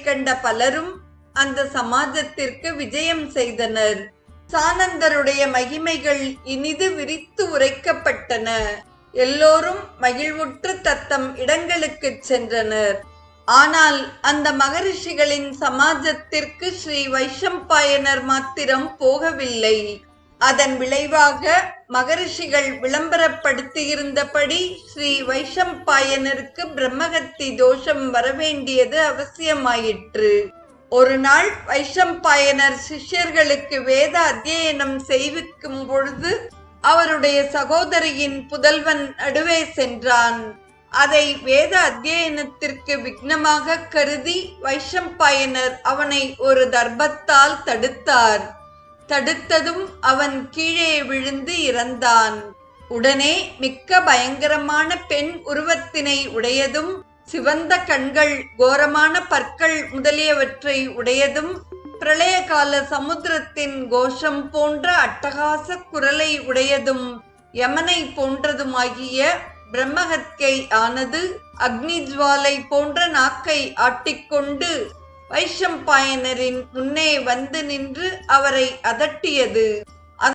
கண்ட பலரும் அந்த சமாஜத்திற்கு விஜயம் செய்தனர். சானந்தருடைய மகிமைகள் இனிது விரித்து உரைக்கப்பட்டன. எல்லோரும் மகிழ்வுற்று தத்தம் இடங்களுக்குச் சென்றனர். ஆனால் அந்த மகரிஷிகளின் சமாஜத்திற்கு ஸ்ரீ வைஷம்பாயனர் மாத்திரம் போகவில்லை. அதன் விளைவாக மகரிஷிகள் விளம்பரப்படுத்தியிருந்தபடி ஸ்ரீ வைஷம்பாயனருக்கு பிரம்மகத்தி தோஷம் வரவேண்டியது அவசியமாயிற்று. ஒரு நாள் வைஷம்பாயனர் சிஷ்யர்களுக்கு வேத அத்தியனம் செய்விக்கும் பொழுது அவருடைய சகோதரியின் புதல்வன் நடுவே சென்றான். அதை வேத அத்தியனத்திற்கு விக்னமாக கருதி வைஷம்பாயனர் அவனை ஒரு தர்பத்தால் தடுத்தார். தடுத்ததும் அவன் கீழே விழுந்து இறந்தான். உடனே மிக்க பயங்கரமான பெண் உருவத்தினை உடையதும் சிவந்த கண்கள் கோரமான பற்கள் முதலியவற்றை உடையதும் பிரளய கால சமுத்திரத்தின் கோஷம் போன்ற அட்டகாச குரலை உடையதும் யமனை போன்றதுமாகிய பிரம்மஹத்கை ஆனது அக்னி ஜுவாலை போன்ற நாக்கை ஆட்டிக்கொண்டு வைஷம்பாயனரின் முன்னே வந்து நின்று அவரை அதட்டியது.